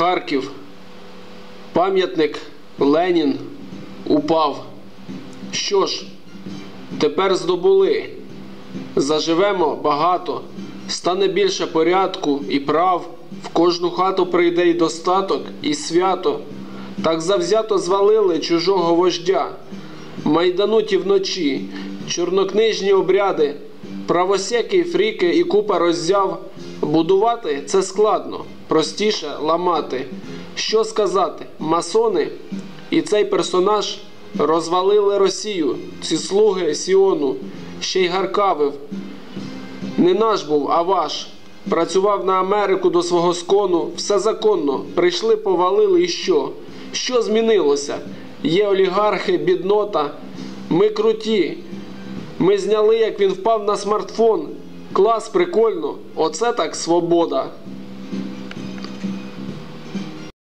Харків. Пам'ятник Ленін упав. Що ж, тепер здобули. Заживемо багато, стане більше порядку і прав, в кожну хату прийде й достаток, і свято. Так завзято звалили чужого вождя, майдануті вночі, чорнокнижні обряди, правосеки, фріки і купа роззяв. Будувати це складно, простіше ламати. Що сказати, масони і цей персонаж розвалили Росію, ці слуги Сіону, ще й гаркавив. Не наш був, а ваш. Працював на Америку до свого скону, все законно. Прийшли, повалили і що? Що змінилося? Є олігархи, біднота. Ми круті. Ми зняли, як він впав на смартфон. Клас, прикольно. Оце так свобода.